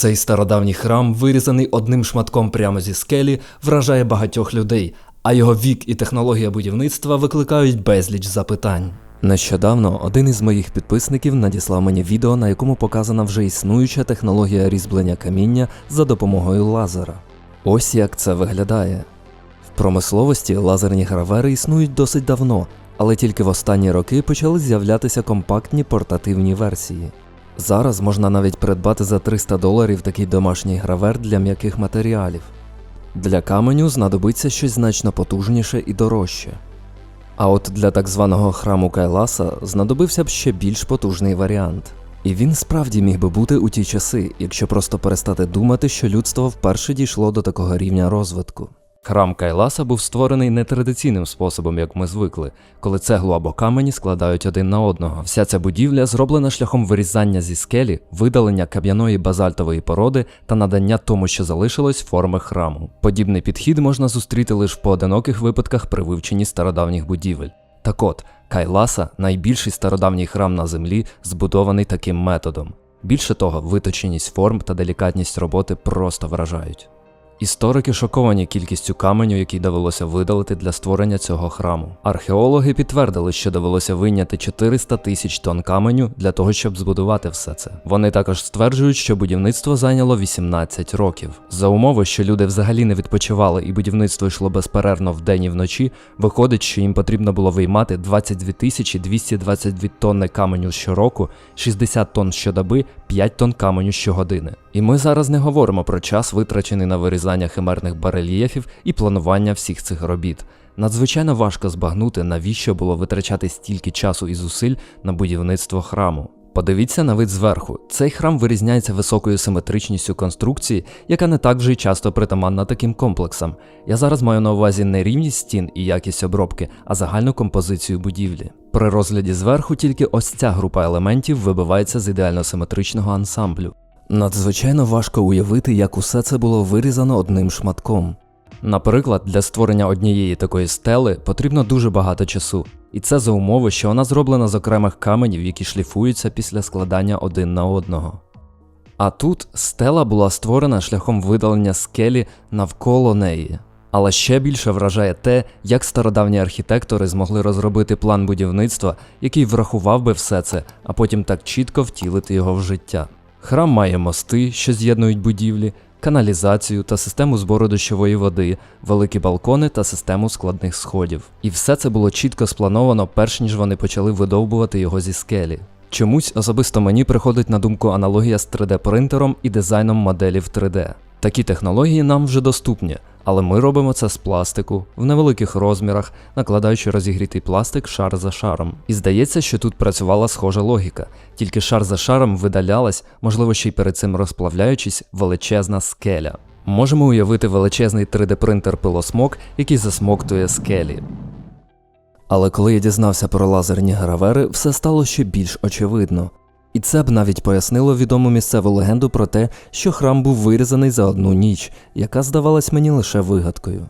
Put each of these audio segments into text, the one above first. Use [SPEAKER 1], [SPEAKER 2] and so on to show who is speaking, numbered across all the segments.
[SPEAKER 1] Цей стародавній храм, вирізаний одним шматком прямо зі скелі, вражає багатьох людей, а його вік і технологія будівництва викликають безліч запитань. Нещодавно один із моїх підписників надіслав мені відео, на якому показана вже існуюча технологія різьблення каміння за допомогою лазера. Ось як це виглядає. В промисловості лазерні гравери існують досить давно, але тільки в останні роки почали з'являтися компактні портативні версії. Зараз можна навіть придбати за 300 доларів такий домашній гравер для м'яких матеріалів. Для каменю знадобиться щось значно потужніше і дорожче. А от для так званого храму Кайласа знадобився б ще більш потужний варіант. І він справді міг би бути у ті часи, якщо просто перестати думати, що людство вперше дійшло до такого рівня розвитку. Храм Кайласа був створений нетрадиційним способом, як ми звикли, коли цеглу або камені складають один на одного. Вся ця будівля зроблена шляхом вирізання зі скелі, видалення кам'яної базальтової породи та надання тому, що залишилось форми храму. Подібний підхід можна зустріти лише в поодиноких випадках при вивченні стародавніх будівель. Так от, Кайласа найбільший стародавній храм на землі, збудований таким методом. Більше того, виточеність форм та делікатність роботи просто вражають. Історики шоковані кількістю каменю, який довелося видалити для створення цього храму. Археологи підтвердили, що довелося вийняти 400 тисяч тонн каменю для того, щоб збудувати все це. Вони також стверджують, що будівництво зайняло 18 років. За умови, що люди взагалі не відпочивали і будівництво йшло безперервно вдень і вночі, виходить, що їм потрібно було виймати 22 тисячі 222 тонни каменю щороку, 60 тонн щодоби, 5 тонн каменю щогодини. І ми зараз не говоримо про час, витрачений на вирізання химерних барельєфів і планування всіх цих робіт. Надзвичайно важко збагнути, навіщо було витрачати стільки часу і зусиль на будівництво храму. Подивіться на вид зверху. Цей храм вирізняється високою симетричністю конструкції, яка не так вже й часто притаманна таким комплексам. Я зараз маю на увазі не рівність стін і якість обробки, а загальну композицію будівлі. При розгляді зверху тільки ось ця група елементів вибивається з ідеально симетричного ансамблю. Надзвичайно важко уявити, як усе це було вирізано одним шматком. Наприклад, для створення однієї такої стели потрібно дуже багато часу, і це за умови, що вона зроблена з окремих каменів, які шліфуються після складання один на одного. А тут стела була створена шляхом видалення скелі навколо неї. Але ще більше вражає те, як стародавні архітектори змогли розробити план будівництва, який врахував би все це, а потім так чітко втілити його в життя. Храм має мости, що з'єднують будівлі, каналізацію та систему збору дощової води, великі балкони та систему складних сходів. І все це було чітко сплановано, перш ніж вони почали видовбувати його зі скелі. Чомусь особисто мені приходить на думку аналогія з 3D-принтером і дизайном моделів 3D. Такі технології нам вже доступні, але ми робимо це з пластику в невеликих розмірах, накладаючи розігрітий пластик шар за шаром. І здається, що тут працювала схожа логіка, тільки шар за шаром видалялась, можливо, ще й перед цим розплавляючись, величезна скеля. Можемо уявити величезний 3D-принтер пилосмок, який засмоктує скелі. Але коли я дізнався про лазерні гравери, все стало ще більш очевидно. І це б навіть пояснило відому місцеву легенду про те, що храм був вирізаний за одну ніч, яка здавалась мені лише вигадкою.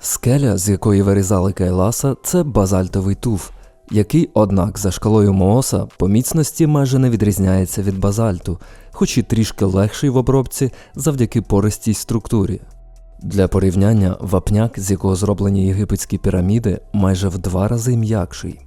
[SPEAKER 1] Скеля, з якої вирізали Кайласа, це базальтовий туф, який, однак, за шкалою Мооса по міцності майже не відрізняється від базальту, хоч і трішки легший в обробці завдяки пористій структурі. Для порівняння вапняк, з якого зроблені єгипетські піраміди, майже в два рази м'якший.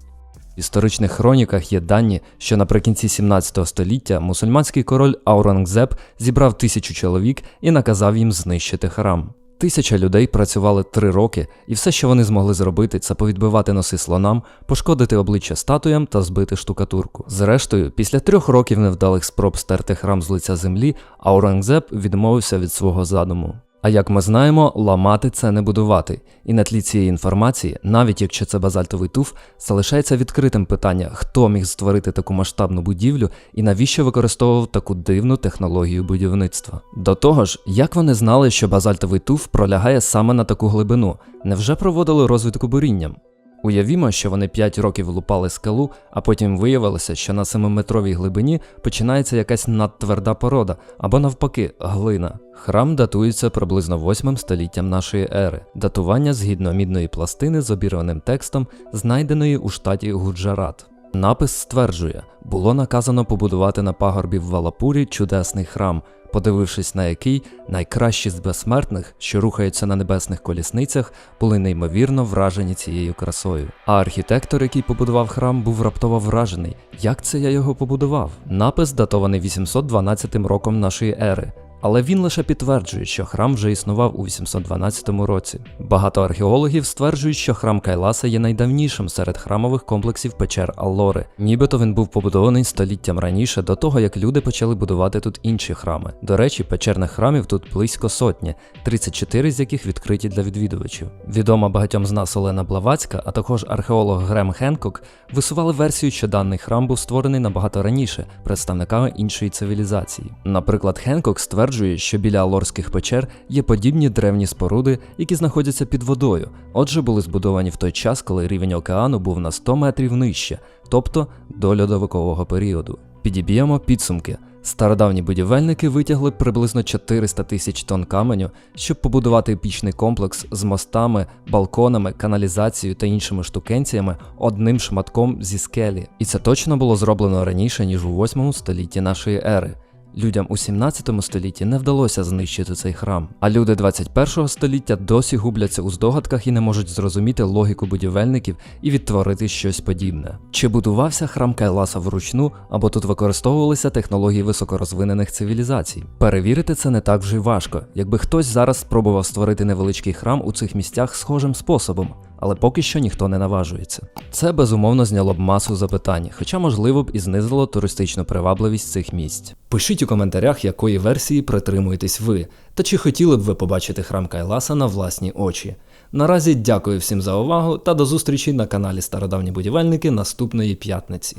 [SPEAKER 1] Історичних хроніках є дані, що наприкінці 17 століття мусульманський король Аурангзеб зібрав тисячу чоловік і наказав їм знищити храм. Тисяча людей працювали три роки, і все, що вони змогли зробити, це повідбивати носи слонам, пошкодити обличчя статуям та збити штукатурку. Зрештою, після трьох років невдалих спроб стерти храм з лиця землі, Аурангзеб відмовився від свого задуму. А як ми знаємо, ламати це не будувати. І на тлі цієї інформації, навіть якщо це базальтовий туф, залишається відкритим питання, хто міг створити таку масштабну будівлю і навіщо використовував таку дивну технологію будівництва. До того ж, як вони знали, що базальтовий туф пролягає саме на таку глибину, невже проводили розвідку бурінням? Уявімо, що вони 5 років лупали скалу, а потім виявилося, що на 7-метровій глибині починається якась надтверда порода або навпаки глина. Храм датується приблизно 8 століттям нашої ери. Датування згідно мідної пластини з обірваним текстом, знайденої у штаті Гуджарат. Напис стверджує, було наказано побудувати на пагорбі в Валапурі чудесний храм, подивившись на який найкращі з безсмертних, що рухаються на небесних колісницях, були неймовірно вражені цією красою. А архітектор, який побудував храм, був раптово вражений. Як це я його побудував? Напис датований 812 роком нашої ери. Але він лише підтверджує, що храм вже існував у 812 році. Багато археологів стверджують, що храм Кайласа є найдавнішим серед храмових комплексів печер Аллори. Нібито він був побудований століттям раніше, до того як люди почали будувати тут інші храми. До речі, печерних храмів тут близько сотні, 34 з яких відкриті для відвідувачів. Відома багатьом з нас Олена Блавацька, а також археолог Грем Хенкок висували версію, що даний храм був створений набагато раніше представниками іншої цивілізації. Наприклад, Хенкок стверджує, що біля Алорських печер є подібні древні споруди, які знаходяться під водою, отже, були збудовані в той час, коли рівень океану був на 100 метрів нижче, тобто до льодовикового періоду. Підіб'ємо підсумки. Стародавні будівельники витягли приблизно 400 тисяч тонн каменю, щоб побудувати епічний комплекс з мостами, балконами, каналізацією та іншими штукенціями одним шматком зі скелі. І це точно було зроблено раніше, ніж у 8 столітті нашої ери. Людям у 17 столітті не вдалося знищити цей храм, а люди 21 століття досі губляться у здогадках і не можуть зрозуміти логіку будівельників і відтворити щось подібне. Чи будувався храм Кайласа вручну, або тут використовувалися технології високорозвинених цивілізацій? Перевірити це не так вже й важко, якби хтось зараз спробував створити невеличкий храм у цих місцях схожим способом. Але поки що ніхто не наважується. Це безумовно зняло б масу запитань, хоча можливо б і знизило туристичну привабливість цих місць. Пишіть у коментарях, якої версії притримуєтесь ви, та чи хотіли б ви побачити храм Кайласа на власні очі. Наразі дякую всім за увагу та до зустрічі на каналі Стародавні будівельники наступної п'ятниці.